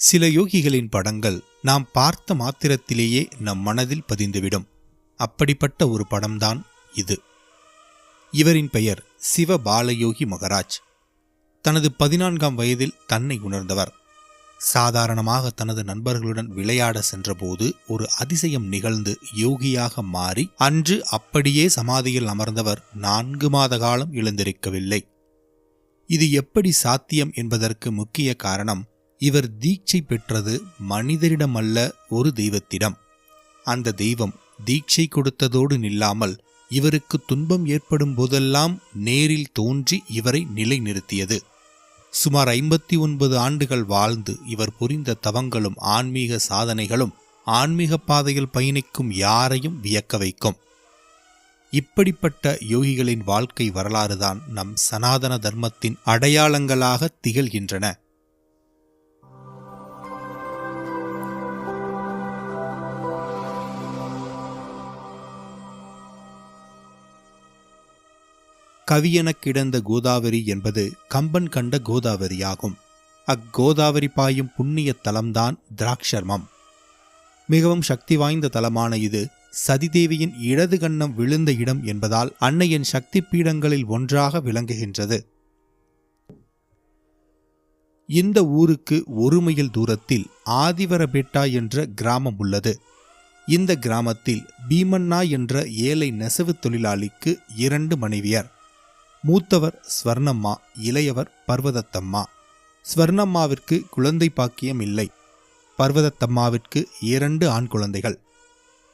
சில யோகிகளின் படங்கள் நாம் பார்த்த மாத்திரத்திலேயே நம் மனதில் பதிந்துவிடும். அப்படிப்பட்ட ஒரு படம்தான் இது. இவரின் பெயர் சிவ பாலயோகி மகராஜ். தனது பதினான்காம் வயதில் தன்னை உணர்ந்தவர். சாதாரணமாக தனது நண்பர்களுடன் விளையாட சென்றபோது ஒரு அதிசயம் நிகழ்ந்து யோகியாக மாறி அன்று அப்படியே சமாதியில் அமர்ந்தவர் நான்கு மாத காலம் எழுந்திருக்கவில்லை. இது எப்படி சாத்தியம் என்பதற்கு முக்கிய காரணம் இவர் தீட்சை பெற்றது மனிதரிடமல்ல ஒரு தெய்வத்திடம். அந்த தெய்வம் தீட்சை கொடுத்ததோடு நில்லாமல் இவருக்கு துன்பம் ஏற்படும் போதெல்லாம் நேரில் தோன்றி இவரை நிலைநிறுத்தியது. சுமார் ஐம்பத்தி ஒன்பது ஆண்டுகள் வாழ்ந்து இவர் புரிந்த தவங்களும் ஆன்மீக சாதனைகளும் ஆன்மீக பாதையில் பயணிக்கும் யாரையும் வியக்க வைக்கும். இப்படிப்பட்ட யோகிகளின் வாழ்க்கை வரலாறுதான் நம் சனாதன தர்மத்தின் அடையாளங்களாக திகழ்கின்றன. கவியெனக் கிடந்த கோதாவரி என்பது கம்பன் கண்ட கோதாவரியாகும். அக்கோதாவரி பாயும் புண்ணிய தலம்தான் திராக்ஷர்மம். மிகவும் சக்தி வாய்ந்த தலமான இது சதிதேவியின் இடது கண்ணம் விழுந்த இடம் என்பதால் அன்னையின் சக்தி பீடங்களில் ஒன்றாக விளங்குகின்றது. இந்த ஊருக்கு ஒரு மைல் தூரத்தில் ஆதிவரபேட்டா என்ற கிராமம் உள்ளது. இந்த கிராமத்தில் பீமண்ணா என்ற ஏழை நெசவு தொழிலாளிக்கு இரண்டு மனைவியர். மூத்தவர் ஸ்வர்ணம்மா இளையவர் பர்வதத்தம்மா. ஸ்வர்ணம்மாவிற்கு குழந்தை பாக்கியம் இல்லை. பர்வதத்தம்மாவிற்கு இரண்டு ஆண் குழந்தைகள்.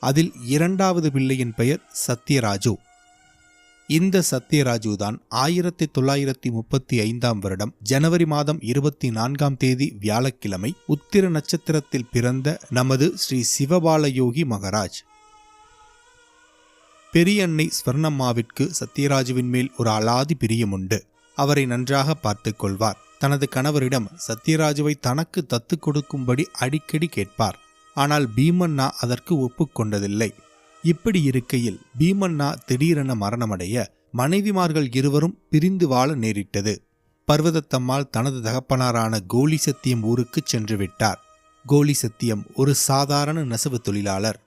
அதில் இரண்டாவது பிள்ளையின் பெயர் சத்யராஜு. இந்த சத்யராஜு தான் ஆயிரத்தி தொள்ளாயிரத்தி முப்பத்தி ஐந்தாம் வருடம் ஜனவரி மாதம் இருபத்தி நான்காம் தேதி வியாழக்கிழமை உத்திர நட்சத்திரத்தில் பிறந்த நமது ஸ்ரீ சிவபாலயோகி மகராஜ். பெரியண்ணை ஸ்வர்ணம்மாவிற்கு சத்யராஜுவின் மேல் ஒரு அலாதி பிரியம் உண்டு அவரை நன்றாக பார்த்து கொள்வார். தனது கணவரிடம் சத்யராஜுவை தனக்கு தத்து கொடுக்கும்படி அடிக்கடி கேட்பார். ஆனால் பீமண்ணா அதற்கு ஒப்புக்கொண்டதில்லை இப்படி இருக்கையில் பீமண்ணா திடீரென மரணமடைய மனைவிமார்கள் இருவரும் பிரிந்து வாழ நேரிட்டது. பர்வதத்தம்மாள் தனது தகப்பனாரான கோலி சத்தியம் ஊருக்கு சென்று விட்டார். கோலி சத்தியம் ஒரு சாதாரண நெசவு தொழிலாளர்.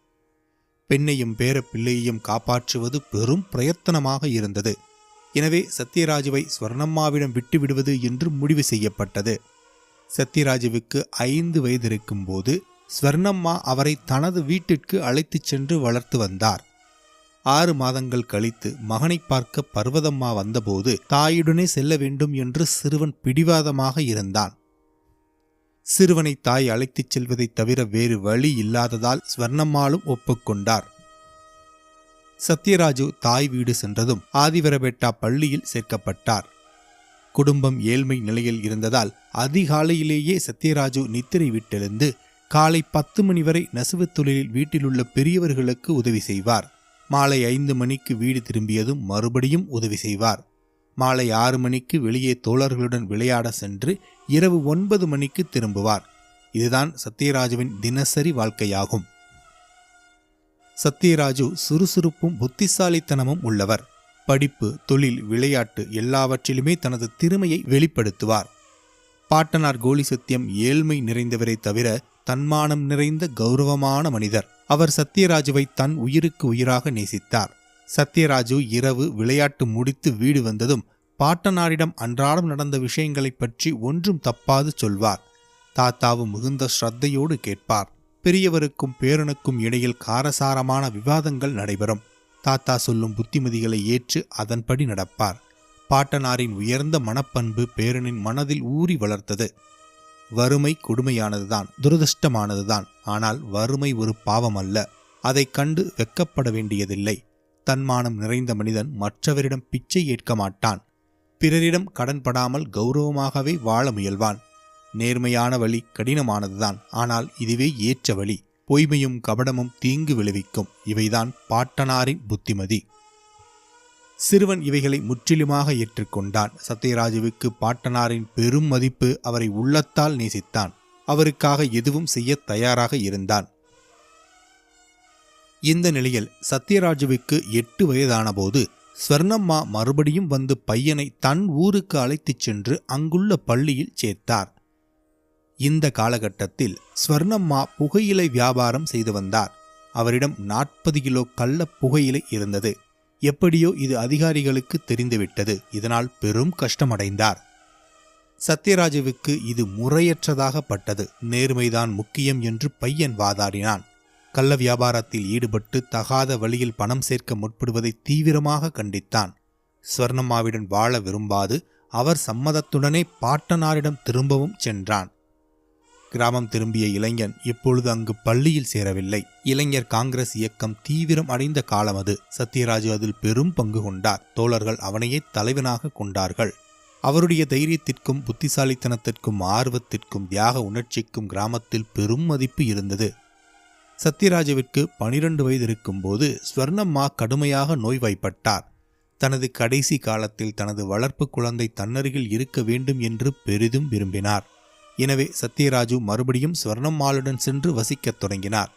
பெண்ணையும் பேர பிள்ளையையும் காப்பாற்றுவது பெரும் பிரயத்தனமாக இருந்தது. எனவே சத்யராஜுவை ஸ்வர்ணம்மாவிடம் விட்டுவிடுவது என்று முடிவு செய்யப்பட்டது. சத்யராஜுவுக்கு ஐந்து வயதிருக்கும் போது ஸ்வர்ணம்மா அவரை தனது வீட்டிற்கு அழைத்துச் சென்று வளர்த்து வந்தார். ஆறு மாதங்கள் கழித்து மகனை பார்க்க பர்வதம்மா வந்தபோது தாயுடனே செல்ல வேண்டும் என்று சிறுவன் பிடிவாதமாக இருந்தான். சிறுவனை தாய் அழைத்துச் செல்வதைத் தவிர வேறு வழி இல்லாததால் ஸ்வர்ணம்மாளும் ஒப்புக்கொண்டார். சத்யராஜு தாய் வீடு சென்றதும் ஆதிவரபேட்டா பள்ளியில் சேர்க்கப்பட்டார். குடும்பம் ஏழ்மை நிலையில் இருந்ததால் அதிகாலையிலேயே சத்யராஜு நித்திரை விட்டெழுந்து காலை பத்து மணி வரை நெசவுத் தொழிலில் வீட்டிலுள்ள பெரியவர்களுக்கு உதவி செய்வார். மாலை ஐந்து மணிக்கு வீடு திரும்பியதும் மறுபடியும் உதவி செய்வார். மாலை ஆறு மணிக்கு வெளியே தோழர்களுடன் விளையாட சென்று இரவு ஒன்பது மணிக்கு திரும்புவார். இதுதான் சத்யராஜுவின் தினசரி வாழ்க்கையாகும். சத்யராஜு சுறுசுறுப்பும் புத்திசாலித்தனமும் உள்ளவர். படிப்பு தொழில் விளையாட்டு எல்லாவற்றிலுமே தனது திறமையை வெளிப்படுத்துவார். பாட்டனார் கோலி சத்தியம் ஏழ்மை நிறைந்தவரை தவிர தன்மானம் நிறைந்த கௌரவமான மனிதர். அவர் சத்யராஜுவை தன் உயிருக்கு உயிராக நேசித்தார். சத்யராஜு இரவு விளையாட்டு முடித்து வீடு வந்ததும் பாட்டனாரிடம் அன்றாடம் நடந்த விஷயங்களைப் பற்றி ஒன்றும் தப்பாது சொல்வார். தாத்தாவும் மிகுந்த ஸ்ரத்தையோடு கேட்பார். பெரியவருக்கும் பேரனுக்கும் இடையில் காரசாரமான விவாதங்கள் நடைபெறும். தாத்தா சொல்லும் புத்திமதிகளை ஏற்று அதன்படி நடப்பார். பாட்டனாரின் உயர்ந்த மனப்பண்பு பேரனின் மனதில் ஊறி வளர்த்தது. வறுமை கொடுமையானதுதான் துரதிருஷ்டமானதுதான். ஆனால் வறுமை ஒரு பாவம் அல்ல அதைக் கண்டு வெக்கப்பட வேண்டியதில்லை. தன்மானம் நிறைந்த மனிதன் மற்றவரிடம் பிச்சை ஏற்க மாட்டான். பிறரிடம் கடன்படாமல் கௌரவமாகவே வாழ முயல்வான். நேர்மையான வழி கடினமானதுதான். ஆனால் இதுவே ஏற்ற வழி. பொய்மையும் கபடமும் தீங்கு விளைவிக்கும். இவைதான் பாட்டனாரின் புத்திமதி. சிறுவன் இவைகளை முற்றிலுமாக ஏற்றுக்கொண்டான். சத்யராஜுவுக்கு பாட்டனாரின் பெரும் மதிப்பு அவரை உள்ளத்தால் நேசித்தான். அவருக்காக எதுவும் செய்ய தயாராக இருந்தான். இந்த நிலையில் சத்யராஜுவுக்கு எட்டு வயதானபோது ஸ்வர்ணம்மா மறுபடியும் வந்து பையனை தன் ஊருக்கு அழைத்துச் சென்று அங்குள்ள பள்ளியில் சேர்த்தார். இந்த காலகட்டத்தில் ஸ்வர்ணம்மா புகையிலை வியாபாரம் செய்து வந்தார். அவரிடம் நாற்பது கிலோ கள்ள புகையிலை இருந்தது. எப்படியோ இது அதிகாரிகளுக்கு தெரிந்துவிட்டது. இதனால் பெரும் கஷ்டமடைந்தார். சத்யராஜுவுக்கு இது முறையற்றதாக பட்டது. நேர்மைதான் முக்கியம் என்று பையன் வாதாடினான். கள்ள வியாபாரத்தில் ஈடுபட்டு தகாத வழியில் பணம் சேர்க்க முற்படுவதை தீவிரமாக கண்டித்தான். ஸ்வர்ணம்மாவிடன் வாழ விரும்பாது அவர் சம்மதத்துடனே பாட்டனாரிடம் திரும்பவும் சென்றான். கிராமம் திரும்பிய இளைஞன் இப்பொழுது அங்கு பள்ளியில் சேரவில்லை. இளைஞர் காங்கிரஸ் இயக்கம் தீவிரம் அடைந்த காலம் அது. சத்யராஜு அதில் பெரும் பங்கு கொண்டார். தோழர்கள் அவனையே தலைவனாக கொண்டார்கள். அவருடைய தைரியத்திற்கும் புத்திசாலித்தனத்திற்கும் ஆர்வத்திற்கும் தியாக உணர்ச்சிக்கும் கிராமத்தில் பெரும் மதிப்பு இருந்தது. சத்யராஜுவிற்கு பனிரெண்டு வயது இருக்கும்போது ஸ்வர்ணம்மா கடுமையாக நோய்வாய்ப்பட்டார். தனது கடைசி காலத்தில் தனது வளர்ப்பு குழந்தை தன்னருகில் இருக்க வேண்டும் என்று பெரிதும் விரும்பினார். எனவே சத்யராஜு மறுபடியும் ஸ்வர்ணம்மாளுடன் சென்று வசிக்கத் தொடங்கினார்.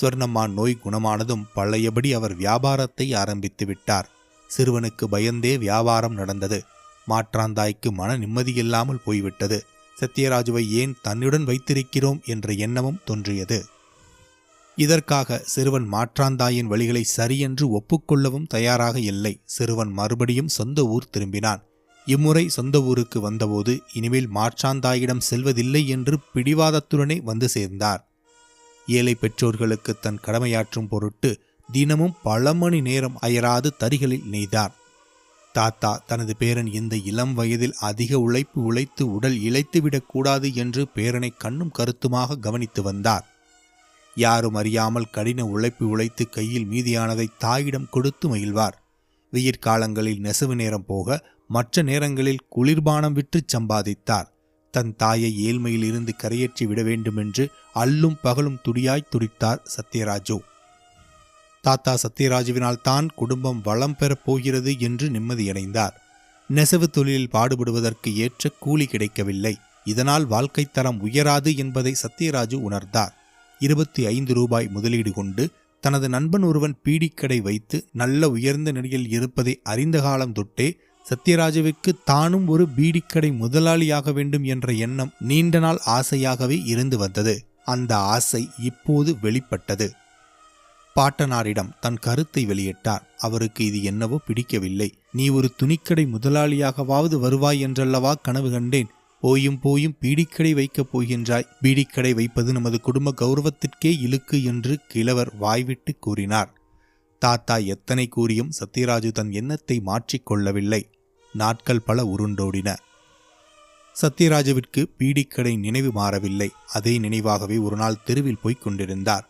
ஸ்வர்ணம்மா நோய் குணமானதும் பழையபடி அவர் வியாபாரத்தை ஆரம்பித்து விட்டார். சிறுவனுக்கு பயந்தே வியாபாரம் நடந்தது. மாற்றாந்தாய்க்கு மன நிம்மதியில்லாமல் போய்விட்டது. சத்யராஜுவை ஏன் தன்னுடன் வைத்திருக்கிறோம் என்ற எண்ணமும் தோன்றியது. இதற்காக சிறுவன் மாற்றாந்தாயின் வழிகளை சரியென்று ஒப்புக்கொள்ளவும் தயாராக இல்லை. சிறுவன் மறுபடியும் சொந்த ஊர் திரும்பினான். இம்முறை சொந்த ஊருக்கு வந்தபோது இனிமேல் மாற்றாந்தாயிடம் செல்வதில்லை என்று பிடிவாதத்துடனே வந்து சேர்ந்தார். ஏழை பெற்றோர்களுக்கு தன் கடமையாற்றும் பொருட்டு தினமும் பல மணி நேரம் அயராது தறிகளில் நெய்தார் தாத்தா தனது பேரன் இந்த இளம் வயதில் அதிக உழைப்பு உழைத்து உடல் இழைத்துவிடக் கூடாது என்று பேரனை கண்ணும் கருத்துமாக கவனித்து வந்தார். யாரும் அறியாமல் கடின உழைப்பு உழைத்து கையில் மீதியானதை தாயிடம் கொடுத்து மகிழ்வார். வெயிற்காலங்களில் நெசவு நேரம் போக மற்ற நேரங்களில் குளிர்பானம் விற்று சம்பாதித்தார். தன் தாயை ஏழ்மையில் இருந்து கரையேற்றி விட வேண்டுமென்று அல்லும் பகலும் துடியாய் துடித்தார் சத்யராஜு. தாத்தா சத்யராஜுவினால் தான் குடும்பம் வளம் பெறப் போகிறது என்று நிம்மதியடைந்தார். நெசவு தொழிலில் பாடுபடுவதற்கு ஏற்ற கூலி கிடைக்கவில்லை. இதனால் வாழ்க்கை தரம் உயராது என்பதை சத்யராஜு உணர்ந்தார். இருபத்தி ஐந்து ரூபாய் முதலீடு கொண்டு தனது நண்பன் ஒருவன் பீடிக்கடை வைத்து நல்ல உயர்ந்த நிலையில் இருப்பதை அறிந்த காலம் தொட்டே சத்யராஜுவுக்கு தானும் ஒரு பீடிக்கடை முதலாளியாக வேண்டும் என்ற எண்ணம் நீண்ட நாள் ஆசையாகவே இருந்து வந்தது. அந்த ஆசை இப்போது வெளிப்பட்டது. பாட்டனாரிடம் தன் கருத்தை வெளியிட்டார். அவருக்கு இது என்னவோ பிடிக்கவில்லை. நீ ஒரு துணிக்கடை முதலாளியாகவாவது வருவாய் என்றல்லவா கனவு கண்டேன். போயும் போயும் பீடிக்கடை வைக்கப் போகின்றாய். பீடிக்கடை வைப்பது நமது குடும்ப கௌரவத்திற்கே இழுக்கு என்று கிழவர் வாய்விட்டு கூறினார். தாத்தா எத்தனை கூறியும் சத்யராஜு தன் எண்ணத்தை மாற்றிக்கொள்ளவில்லை நாட்கள் பல உருண்டோடின. சத்யராஜுவிற்கு பீடிக்கடை நினைவு மாறவில்லை. அதே நினைவாகவே ஒரு நாள் தெருவில் போய்க் கொண்டிருந்தார்.